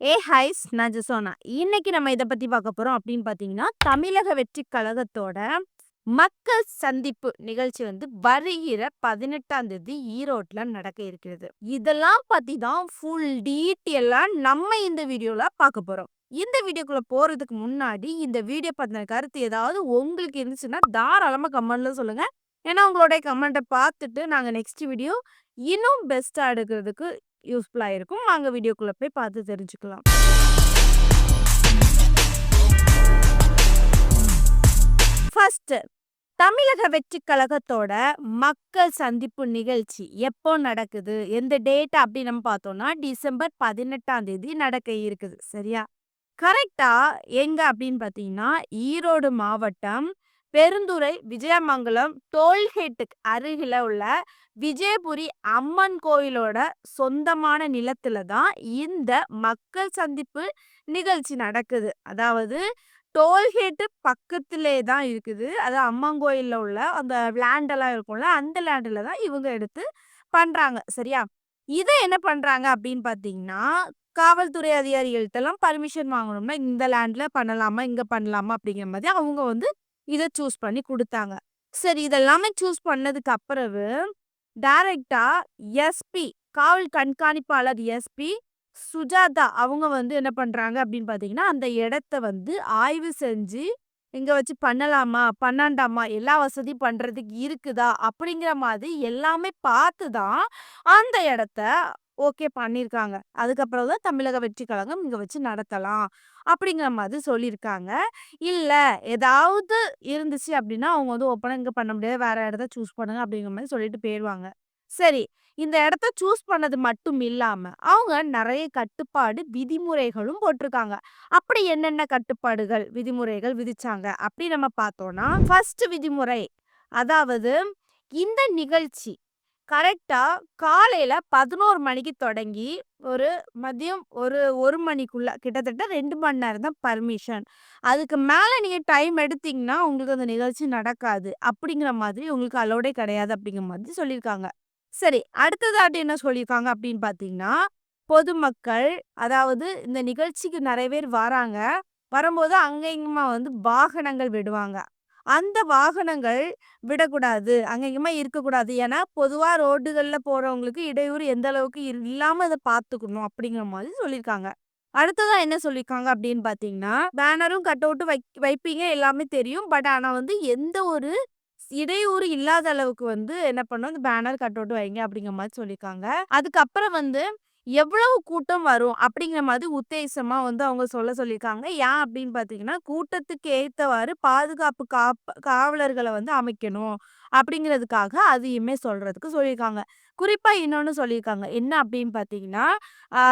ஏ highs நான் ஜெசோனா இன்னைக்கு நம்ம இதை பற்றி பார்க்க போகிறோம் அப்படின்னு பார்த்தீங்கன்னா தமிழக வெற்றி கழகத்தோட மக்கள் சந்திப்பு நிகழ்ச்சி வந்து வருகிற பதினெட்டாம் தேதி ஈரோட்டில் நடக்க இருக்கிறது. இதெல்லாம் பற்றி தான் ஃபுல் டீட்டெயிலாக நம்ம இந்த வீடியோவில் பார்க்க போகிறோம் இந்த வீடியோக்குள்ளே போகிறதுக்கு முன்னாடி இந்த வீடியோ பற்றின கருத்து ஏதாவது உங்களுக்கு இருந்துச்சுன்னா தாராளமாக கமெண்ட்ல சொல்லுங்கள் ஏன்னா உங்களுடைய கமெண்ட்டை பார்த்துட்டு நாங்கள் நெக்ஸ்ட் வீடியோ இன்னும் பெஸ்ட்டாக எடுக்கிறதுக்கு யூஸ்ஃபுல்லாக இருக்கும் வாங்க வீடியோக்குள்ளே போய் பார்த்து தெரிஞ்சுக்கலாம். ஃபஸ்ட்டு தமிழக வெற்றி கழகத்தோட மக்கள் சந்திப்பு நிகழ்ச்சி எப்போ நடக்குது? எந்த டேட் அப்படின்னு நம்ம பார்த்தோம்னா டிசம்பர் பதினெட்டாம் தேதி நடக்க இருக்குது. சரியா? கரெக்டா எங்க அப்படின்னு பார்த்தீங்கன்னா ஈரோடு மாவட்டம் பெருந்துறை விஜயமங்கலம் டோல்கேட்டுக்கு அருகில உள்ள விஜயபுரி அம்மன் கோயிலோட சொந்தமான நிலத்துல தான் இந்த மக்கள் சந்திப்பு நிகழ்ச்சி நடக்குது. அதாவது டோல்கேட்டு பக்கத்திலே தான் இருக்குது. அது அம்மன் கோயிலில் உள்ள அந்த லேண்டெல்லாம் இருக்கும்ல அந்த லேண்டில் தான் இவங்க எடுத்து பண்ணுறாங்க சரியா? இதை என்ன பண்ணுறாங்க அப்படின்னு பார்த்தீங்கன்னா காவல்துறை அதிகாரிகள்ட்டெல்லாம் பர்மிஷன் வாங்கணும்னா இந்த லேண்டில் பண்ணலாமா இங்கே பண்ணலாமா அப்படிங்கிற மாதிரி அவங்க வந்து இதை சூஸ் பண்ணி கொடுத்தாங்க. சரி இதெல்லாமே சூஸ் பண்ணதுக்கு அப்புறவு டைரக்டா எஸ்பி காவல் கண்காணிப்பாளர் எஸ்பி சுஜாதா அவங்க வந்து என்ன பண்றாங்க அப்படின்னு பாத்தீங்கன்னா அந்த இடத்த வந்து ஆய்வு செஞ்சு இங்க வச்சு பண்ணலாமா பண்ணாண்டாமா எல்லா வசதியும் பண்றதுக்கு இருக்குதா அப்படிங்கிற மாதிரி எல்லாமே பார்த்து தான் அந்த இடத்த ஓகே பண்ணியிருக்காங்க அதுக்கப்புறம் தான் தமிழக வெற்றி கழகம் இங்கே வச்சு நடத்தலாம் அப்படிங்கிற மாதிரி சொல்லியிருக்காங்க இல்லை ஏதாவது இருந்துச்சு அப்படின்னா அவங்க வந்து ஓப்பனாக இங்கே பண்ண முடியாது. வேற இடத்த சூஸ் பண்ணுங்க அப்படிங்கிற மாதிரி சொல்லிட்டு போயிடுவாங்க சரி இந்த இடத்த சூஸ் பண்ணது மட்டும் இல்லாம அவங்க நிறைய கட்டுப்பாடு விதிமுறைகளும் போட்டிருக்காங்க. அப்படி என்னென்ன கட்டுப்பாடுகள் விதிமுறைகள் விதிச்சாங்க அப்படி நம்ம பார்த்தோம்னா ஃபர்ஸ்ட் விதிமுறை அதாவது இந்த நிகழ்ச்சி கரெக்டாக காலையில் பதினோரு மணிக்கு தொடங்கி ஒரு மதியம் ஒரு ஒரு மணிக்குள்ளே கிட்டத்தட்ட ரெண்டு மணி நேரம் தான் பர்மிஷன் அதுக்கு மேலே நீங்கள் டைம் எடுத்தீங்கன்னா உங்களுக்கு அந்த நிகழ்ச்சி நடக்காது. அப்படிங்கிற மாதிரி உங்களுக்கு அலோடே கிடையாது அப்படிங்கிற மாதிரி சொல்லியிருக்காங்க. சரி அடுத்ததாட்டு என்ன சொல்லியிருக்காங்க அப்படின்னு பார்த்தீங்கன்னா பொதுமக்கள் அதாவது இந்த நிகழ்ச்சிக்கு நிறைய பேர் வராங்க. வரும்போது அங்கே இங்குமா வந்து வாகனங்கள் விடுவாங்க. அந்த வாகனங்கள் விடக்கூடாது. அங்க இருக்கக்கூடாது. ஏன்னா பொதுவாக ரோடுகளில் போகிறவங்களுக்கு இடையூறு எந்த அளவுக்கு இல்லாமல் அதை பார்த்துக்கணும் அப்படிங்கிற மாதிரி சொல்லியிருக்காங்க. அடுத்ததாக என்ன சொல்லியிருக்காங்க அப்படின்னு பார்த்தீங்கன்னா பேனரும் கட் அவுட்டு வை வைப்பீங்க எல்லாமே தெரியும். பட் ஆனால் வந்து எந்த ஒரு இடையூறு இல்லாத அளவுக்கு வந்து என்ன பண்ணும் இந்த பேனர் கட் அவுட் வைங்க அப்படிங்கிற மாதிரி சொல்லியிருக்காங்க. அதுக்கப்புறம் வந்து எவ்வளவு கூட்டம் வரும் அப்படிங்கிற மாதிரி உத்தேசமா வந்து அவங்க சொல்ல சொல்லியிருக்காங்க. ஏன் அப்படின்னு பார்த்தீங்கன்னா கூட்டத்துக்கு ஏத்தவாறு பாதுகாப்பு காப்ப காவலர்களை வந்து அமைக்கணும் அப்படிங்கிறதுக்காக அதையுமே சொல்றதுக்கு சொல்லியிருக்காங்க. குறிப்பா இன்னொன்னு சொல்லியிருக்காங்க. என்ன அப்படின்னு பார்த்தீங்கன்னா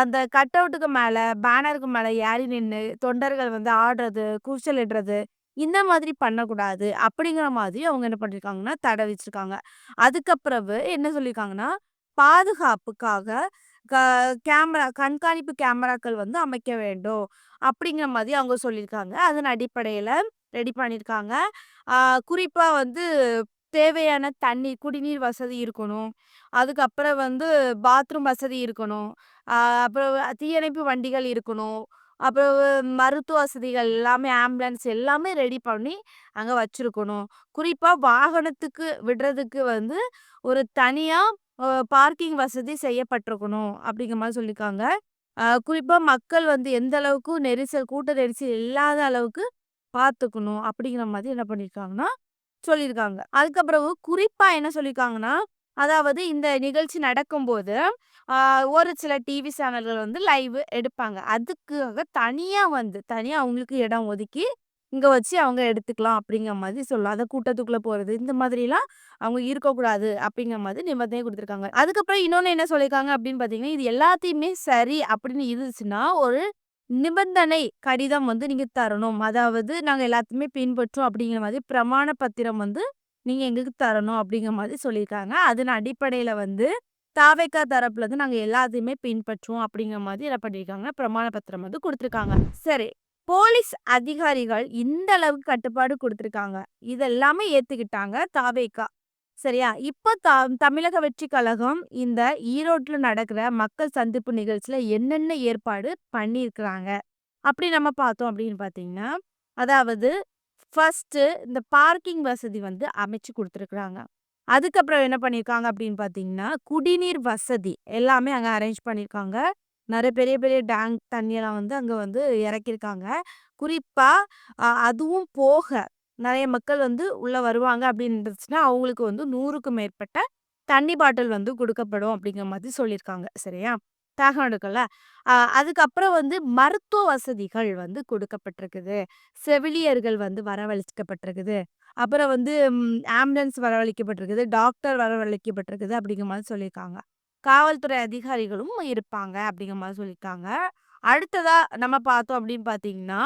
அந்த கட் அவுட்டுக்கு மேல பேனருக்கு மேல ஏறி நின்று தொண்டர்கள் வந்து ஆடுறது கூச்சலிடுறது இந்த மாதிரி பண்ணக்கூடாது அப்படிங்கிற மாதிரி அவங்க என்ன பண்ணிருக்காங்கன்னா தடை வச்சிருக்காங்க அதுக்கப்புறவு என்ன சொல்லியிருக்காங்கன்னா பாதுகாப்புக்காக க கேமரா கண்காணிப்பு கேமராக்கள் வந்து அமைக்க வேண்டும். அப்படிங்கிற மாதிரி அவங்க சொல்லியிருக்காங்க. அதன் அடிப்படையில் ரெடி பண்ணியிருக்காங்க. குறிப்பாக வந்து தேவையான தண்ணீர் குடிநீர் வசதி இருக்கணும். அதுக்கப்புறம் வந்து பாத்ரூம் வசதி இருக்கணும். அப்புறம் தீயணைப்பு வண்டிகள் இருக்கணும். அப்புறம் மருத்துவ வசதிகள் எல்லாமே ஆம்புலன்ஸ் எல்லாமே ரெடி பண்ணி அங்கே வச்சுருக்கணும். குறிப்பாக வாகனத்துக்கு விடுறதுக்கு வந்து ஒரு தனியாக பார்க்கிங் வசதி செய்யப்பட்டிருக்கணும் அப்படிங்கிற மாதிரி சொல்லியிருக்காங்க. குறிப்பாக குறிப்பா மக்கள் வந்து எந்த அளவுக்கு நெரிசல் கூட்ட நெரிசல் இல்லாத அளவுக்கு பார்த்துக்கணும் அப்படிங்கிற மாதிரி என்ன பண்ணியிருக்காங்கன்னா சொல்லியிருக்காங்க. அதுக்கப்புறம் குறிப்பா என்ன சொல்லியிருக்காங்கன்னா அதாவது இந்த நிகழ்ச்சி நடக்கும்போது ஒரு சில டிவி சேனல்கள் வந்து லைவ் எடுப்பாங்க. அதுக்காக தனியா வந்து தனியாக அவங்களுக்கு இடம் ஒதுக்கி இங்கே வச்சு அவங்க எடுத்துக்கலாம் அப்படிங்கிற மாதிரி சொல்லலாம் அதை கூட்டத்துக்குள்ளே போகிறது இந்த மாதிரிலாம் அவங்க இருக்கக்கூடாது அப்படிங்கிற மாதிரி நிபந்தனை கொடுத்துருக்காங்க. அதுக்கப்புறம் இன்னொன்று என்ன சொல்லியிருக்காங்க அப்படின்னு பார்த்தீங்கன்னா இது எல்லாத்தையுமே சரி அப்படின்னு இருந்துச்சுன்னா ஒரு நிபந்தனை கடிதம் வந்து நீங்கள் தரணும். அதாவது நாங்கள் எல்லாத்தையுமே பின்பற்றோம் அப்படிங்கிற மாதிரி பிரமாண பத்திரம் வந்து நீங்கள் எங்களுக்கு தரணும் அப்படிங்கிற மாதிரி சொல்லியிருக்காங்க. அதன் அடிப்படையில் வந்து தாவேக்கா தரப்புல இருந்து நாங்கள் எல்லாத்தையுமே பின்பற்றுவோம் அப்படிங்கிற மாதிரி என்ன பண்ணியிருக்காங்க. பிரமாண பத்திரம் வந்து கொடுத்துருக்காங்க. சரி போலீஸ் அதிகாரிகள் இந்த அளவுக்கு கட்டுப்பாடு கொடுத்துருக்காங்க இதெல்லாமே ஏத்துக்கிட்டாங்க தாவேக்கா சரியா? இப்ப த தமிழக வெற்றி கழகம் இந்த ஈரோட்ல நடக்கிற மக்கள் சந்திப்பு நிகழ்ச்சியில் என்னென்ன ஏற்பாடு பண்ணியிருக்கிறாங்க? அப்படி நம்ம பார்த்தோம் அப்படின்னு பார்த்தீங்கன்னா, அதாவது ஃபஸ்ட்டு இந்த பார்க்கிங் வசதி வந்து அமைச்சு கொடுத்துருக்குறாங்க அதுக்கப்புறம் என்ன பண்ணியிருக்காங்க அப்படின்னு பார்த்தீங்கன்னா, குடிநீர் வசதி எல்லாமே அங்க அரேஞ்ச் பண்ணியிருக்காங்க. நிறைய பெரிய பெரிய டேங்க் தண்ணியெல்லாம் வந்து அங்கே வந்து இறக்கியிருக்காங்க. குறிப்பாக அதுவும் போக நிறைய மக்கள் வந்து உள்ளே வருவாங்க அப்படின்னு இருந்துச்சுன்னா, அவங்களுக்கு வந்து 100க்கும் மேற்பட்ட தண்ணி பாட்டில் வந்து கொடுக்கப்படும் அப்படிங்கிற மாதிரி சொல்லியிருக்காங்க. சரியா? தாகம் எடுக்கும்ல. அதுக்கப்புறம் வந்து மருத்துவ வசதிகள் வந்து கொடுக்கப்பட்டிருக்குது செவிலியர்கள் வந்து வரவழைக்கப்பட்டிருக்குது. அப்புறம் வந்து ஆம்புலன்ஸ் வரவழைக்கப்பட்டிருக்குது. டாக்டர் வரவழைக்கப்பட்டிருக்குது அப்படிங்கிற மாதிரி சொல்லியிருக்காங்க. காவல்துறை அதிகாரிகளும் இருப்பாங்க அப்படிங்கிற மாதிரி சொல்லியிருக்காங்க. அடுத்ததா நம்ம பார்த்தோம் அப்படின்னு பார்த்தீங்கன்னா,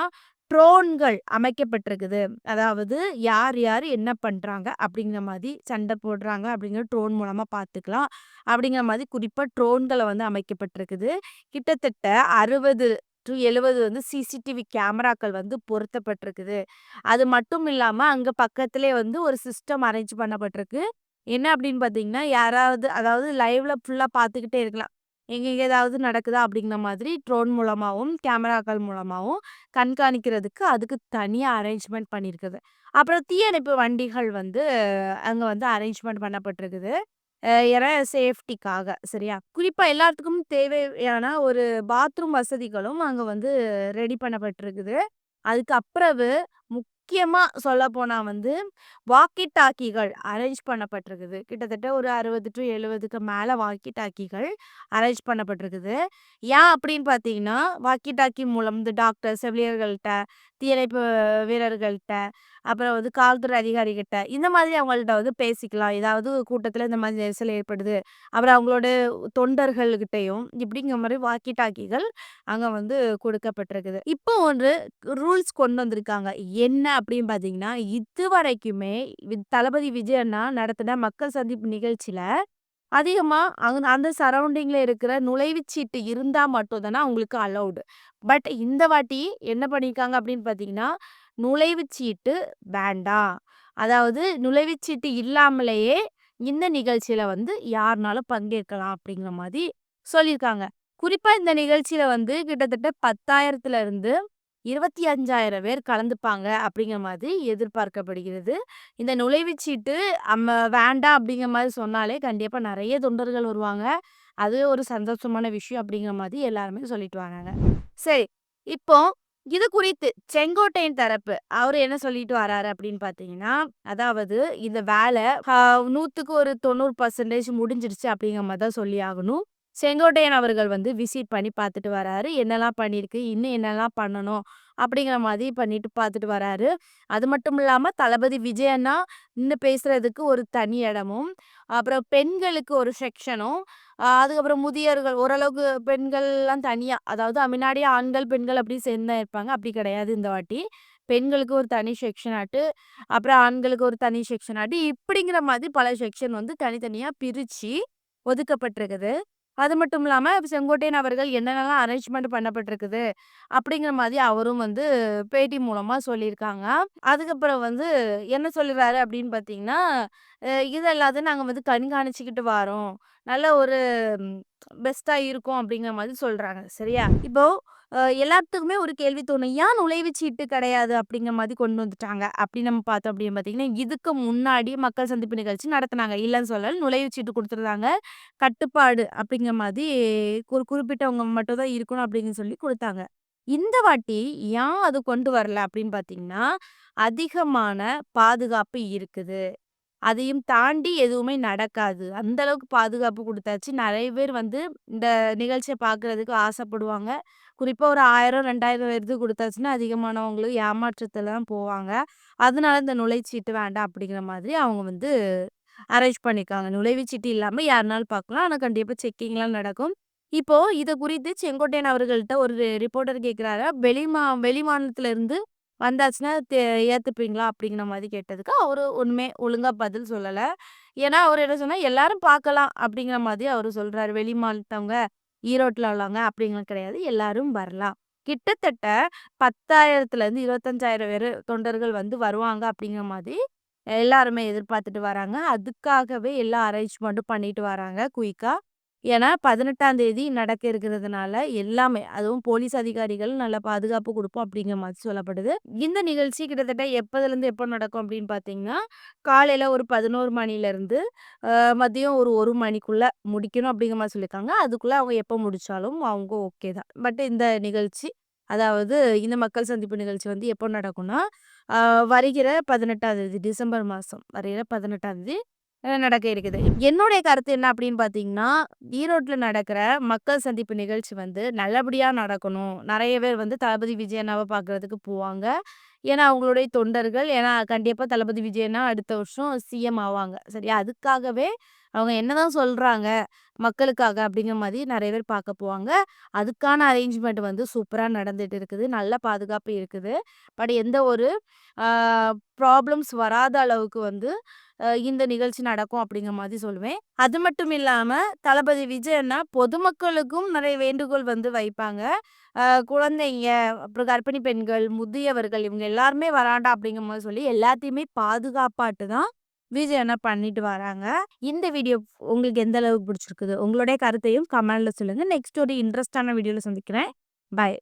ட்ரோன்கள் அமைக்கப்பட்டிருக்குது. அதாவது யார் யார் என்ன பண்ணுறாங்க அப்படிங்கிற மாதிரி சண்டை போடுறாங்க அப்படிங்கிற ட்ரோன் மூலமாக பார்த்துக்கலாம். அப்படிங்கிற மாதிரி குறிப்பாக ட்ரோன்களை வந்து அமைக்கப்பட்டிருக்குது. கிட்டத்தட்ட அறுபது டு எழுபது வந்து சிசிடிவி கேமராக்கள் வந்து பொருத்தப்பட்டிருக்குது. அது மட்டும் இல்லாமல் அங்கே பக்கத்துலேயே வந்து ஒரு சிஸ்டம் அரேஞ்ச் பண்ணப்பட்டிருக்கு. என்ன அப்படின்னு பார்த்தீங்கன்னா, யாராவது அதாவது லைவ்ல ஃபுல்லாக பார்த்துக்கிட்டே இருக்கலாம். எங்கெங்க ஏதாவது நடக்குதா அப்படிங்கிற மாதிரி ட்ரோன் மூலமாகவும் கேமராக்கள் மூலமாகவும் கண்காணிக்கிறதுக்கு அதுக்கு தனியாக அரேஞ்ச்மெண்ட் பண்ணியிருக்குது. அப்புறம் தீயணைப்பு வண்டிகள் வந்து அங்கே வந்து அரேஞ்ச்மெண்ட் பண்ணப்பட்டிருக்குது. ஏன்னா சேஃப்டிக்காக சரியா? குறிப்பாக எல்லாத்துக்கும் தேவையான ஒரு பாத்ரூம் வசதிகளும் அங்கே வந்து ரெடி பண்ணப்பட்டிருக்குது. அதுக்கு அப்புறவு முக்கியமாக சொல்ல சொல்லப்போனா வந்து வாக்கி டாக்கிகள் அரேஞ்ச் பண்ணப்பட்டிருக்குது. கிட்டத்தட்ட ஒரு அறுபது டு எழுபதுக்கு மேலே வாக்கி டாக்கிகள் அரேஞ்ச் பண்ணப்பட்டிருக்குது. ஏன் அப்படின்னு பார்த்தீங்கன்னா, வாக்கி டாக்கி மூலம் இந்த டாக்டர், செவிலியர்கள்ட்ட, தீயணைப்பு வீரர்கள்ட்ட, அப்புறம் வந்து காவல்துறை அதிகாரிகிட்ட, இந்த மாதிரி அவங்கள்ட்ட வந்து பேசிக்கலாம். ஏதாவது கூட்டத்தில் இந்த மாதிரி நெரிசல் ஏற்படுது. அப்புறம் அவங்களோட தொண்டர்கள்கிட்டயும் இப்படிங்கிற மாதிரி வாக்கி டாக்கிகள் அங்க வந்து கொடுக்கப்பட்டிருக்குது இப்போ ஒரு ரூல்ஸ் கொண்டு வந்திருக்காங்க. என்ன அப்படின்னு பார்த்தீங்கன்னா, இதுவரைக்குமே வி தளபதி விஜய் அண்ணா நடத்தின மக்கள் சந்திப்பு நிகழ்ச்சியில அதிகமாக அங் அந்த சரௌண்டிங்கில் இருக்கிற நுழைவுச்சீட்டு இருந்தால் மட்டும் தான அவங்களுக்கு அலௌடு பட் இந்த வாட்டி என்ன பண்ணியிருக்காங்க அப்படின்னு பார்த்தீங்கன்னா, நுழைவுச்சீட்டு வேண்டாம். அதாவது நுழைவுச்சீட்டு இல்லாமலேயே இந்த நிகழ்ச்சியில் வந்து யாருனாலும் பங்கேற்கலாம் அப்படிங்கிற மாதிரி சொல்லியிருக்காங்க. குறிப்பாக இந்த நிகழ்ச்சியில் வந்து கிட்டத்தட்ட 10,000த்துல இருந்து 25,000 பேர் கலந்துப்பாங்க அப்படிங்கிற மாதிரி எதிர்பார்க்கப்படுகிறது. இந்த நுழைவுச்சீட்டு நம்ம வேண்டாம் அப்படிங்கிற மாதிரி சொன்னாலே கண்டிப்பாக நிறைய தொண்டர்கள் வருவாங்க. அது ஒரு சந்தோஷமான விஷயம் அப்படிங்கிற மாதிரி எல்லாருமே சொல்லிட்டு வராங்க. சரி, இப்போ இது குறித்து செங்கோட்டையின் தரப்பு அவர் என்ன சொல்லிட்டு வராரு அப்படின்னு பார்த்தீங்கன்னா, அதாவது இந்த வேலை நூற்றுக்கு ஒரு 90% முடிஞ்சிருச்சு அப்படிங்கிற மாதிரி தான் சொல்லி ஆகணும். செங்கோட்டையன் அவர்கள் வந்து விசிட் பண்ணி பார்த்துட்டு வராரு. என்னலாம் பண்ணியிருக்கு, இன்னும் என்னெல்லாம் பண்ணணும் அப்படிங்கிற மாதிரி பண்ணிட்டு பார்த்துட்டு வராரு. அது மட்டும் இல்லாமல் தளபதி விஜயன்னா இன்னும் பேசுறதுக்கு ஒரு தனி இடமும், அப்புறம் பெண்களுக்கு ஒரு செக்ஷனும், அதுக்கப்புறம் முதியவர்கள் ஓரளவுக்கு பெண்கள்லாம் தனியாக அதாவது முன்னாடியே ஆண்கள், பெண்கள் அப்படி சேர்ந்து தான் இருப்பாங்க. அப்படி கிடையாது இந்த வாட்டி. பெண்களுக்கு ஒரு தனி செக்ஷன் ஆட்டு, அப்புறம் ஆண்களுக்கு ஒரு தனி செக்ஷன் ஆட்டு, இப்படிங்கிற மாதிரி பல செக்ஷன் வந்து தனித்தனியாக பிரிச்சு ஒதுக்கப்பட்டிருக்குது. அது மட்டும் இல்லாம செங்கோட்டையன் அவர்கள் என்னென்னலாம் அரேஞ்ச்மெண்ட் பண்ணப்பட்டிருக்குது, அப்படிங்கிற மாதிரி அவரும் வந்து பேட்டி மூலமா சொல்லியிருக்காங்க. அதுக்கப்புறம் வந்து என்ன சொல்லுறாரு அப்படின்னு பார்த்தீங்கன்னா, அ இது எல்லாத்தையும் வந்து கண்காணிச்சுக்கிட்டு வரோம் நல்ல ஒரு பெஸ்ட்டாக இருக்கும் அப்படிங்கிற மாதிரி சொல்கிறாங்க சரியா? இப்போ எல்லாத்துக்குமே ஒரு கேள்வி தோணும். ஏன் நுழைவுச்சீட்டு கிடையாது அப்படிங்கிற மாதிரி கொண்டு வந்துட்டாங்க. அப்படி நம்ம பார்த்தோம் அப்படின்னு பார்த்தீங்கன்னா, இதுக்கு முன்னாடி மக்கள் சந்திப்பு நிகழ்ச்சி நடத்துனாங்க. இல்லைன்னு சொல்லல. நுழைவுச்சீட்டு கொடுத்துருந்தாங்க கட்டுப்பாடு அப்படிங்கிற மாதிரி ஒரு குறிப்பிட்டவங்க மட்டும் தான் இருக்கணும் அப்படின்னு சொல்லி கொடுத்தாங்க இந்த வாட்டி ஏன் அது கொண்டு வரல அப்படின்னு பார்த்தீங்கன்னா, அதிகமான பாதுகாப்பு இருக்குது. அதையும் தாண்டி எதுவுமே நடக்காது. அந்த அளவுக்கு பாதுகாப்பு குடுத்தாச்சு. நெறைய பேர் வந்து இந்த நிகழ்ச்சிய பார்க்கறதுக்கு ஆசைப்படுவாங்க. குறிப்பா ஒரு 1000, 2000 பேருக்கு குடுத்தாச்சுன்னா, அதிகமானவங்களும் ஏமாற்றத்துல தான் போவாங்க. அதனால இந்த நுழைச்சீட்டு வேண்டாம் அப்படிங்கிற மாதிரி அவங்க வந்து அரேஞ்ச் பண்ணியிருக்காங்க. நுழைவுச்சீட்டு இல்லாம யாருனாலும் பார்க்கலாம். ஆனா கண்டிப்பா செக்கிங்லாம் நடக்கும். இப்போ இத குறித்து செங்கோட்டையன் அவர்கள்ட்ட ஒரு ரிப்போர்ட்டர் கேட்கிறாரு. வெளிமா வெளிமாநிலத்தில இருந்து வந்தாச்சுன்னா தே ஏற்றுப்பீங்களா அப்படிங்கிற மாதிரி கேட்டதுக்கு, அவர் ஒன்றுமே ஒழுங்கா பதில் சொல்லலை ஏன்னா, அவர் என்ன சொன்னா, எல்லாரும் பார்க்கலாம் அப்படிங்கிற மாதிரி அவர் சொல்றாரு. வெளி மாநிலத்தவங்க, ஈரோட்டில் உள்ளவங்க அப்படிங்கலாம் கிடையாது. எல்லாரும் வரலாம். கிட்டத்தட்ட 10,000த்துல இருந்து 25,000 பேரு தொண்டர்கள் வந்து வருவாங்க அப்படிங்கிற மாதிரி எல்லாருமே எதிர்பார்த்துட்டு வராங்க. அதுக்காகவே எல்லா அரேஞ்ச்மெண்ட்டும் பண்ணிட்டு வராங்க குயிக்கா. ஏன்னா 18ஆம் தேதி நடக்க இருக்கிறதுனால எல்லாமே அதுவும் போலீஸ் அதிகாரிகள் நல்ல பாதுகாப்பு கொடுப்போம் அப்படிங்கிற மாதிரி சொல்லப்படுது. இந்த நிகழ்ச்சி கிட்டத்தட்ட எப்போதுலேருந்து எப்போ நடக்கும் அப்படின்னு பார்த்தீங்கன்னா, காலையில ஒரு 11 மணிலேருந்து மதியம் ஒரு ஒரு மணிக்குள்ள முடிக்கணும் அப்படிங்கிற மாதிரி சொல்லியிருக்காங்க. அதுக்குள்ள அவங்க எப்போ முடிச்சாலும் அவங்க ஓகே தான். பட் இந்த நிகழ்ச்சி அதாவது இந்த மக்கள் சந்திப்பு நிகழ்ச்சி வந்து எப்போ நடக்கும்னா, வருகிற 18ஆம் தேதி டிசம்பர் மாதம் வருகிற 18ஆம் தேதி நடக்க இருக்குது. என்னுடைய கருத்து என்ன அப்படின்னு பார்த்தீங்கன்னா, ஈரோட்டில் நடக்கிற மக்கள் சந்திப்பு நிகழ்ச்சி வந்து நல்லபடியாக நடக்கணும். நிறைய பேர் வந்து தளபதி விஜயனாவை பார்க்குறதுக்கு பார்க்கறதுக்கு போவாங்க. ஏன்னா அவங்களுடைய தொண்டர்கள். ஏன்னா கண்டிப்பாக தளபதி விஜயனா அடுத்த வருஷம் சிஎம் ஆவாங்க. சரியா? அதுக்காகவே அவங்க என்னதான் சொல்றாங்க மக்களுக்காக அப்படிங்கிற மாதிரி நிறைய பேர் பார்க்க போவாங்க. அதுக்கான அரேஞ்ச்மெண்ட் வந்து சூப்பராக நடந்துட்டு இருக்குது. நல்ல பாதுகாப்பு இருக்குது. பட் எந்த ஒரு ப்ராப்ளம்ஸ் வராத அளவுக்கு வந்து இந்த நிகழ்ச்சி நடக்கும் அப்படிங்கிற மாதிரி சொல்லுவேன். அது மட்டும் இல்லாமல் தளபதி விஜயன்னா பொதுமக்களுக்கும் நிறைய வேண்டுகோள் வந்து வைப்பாங்க. குழந்தைங்க, அப்புறம் கர்ப்பிணி பெண்கள், முதியவர்கள் இவங்க எல்லாருமே வராண்டா அப்படிங்கிற மாரி சொல்லி எல்லாத்தையுமே பாதுகாப்பாட்டு தான் விஜய் பண்ணிட்டு வராங்க. இந்த வீடியோ உங்களுக்கு எந்த அளவுக்கு பிடிச்சிருக்குது? உங்களுடைய கருத்தையும் கமெண்ட்ல சொல்லுங்க. நெக்ஸ்ட் ஒரு இன்ட்ரெஸ்ட்டான வீடியோல சந்திக்கிறேன். பாய்.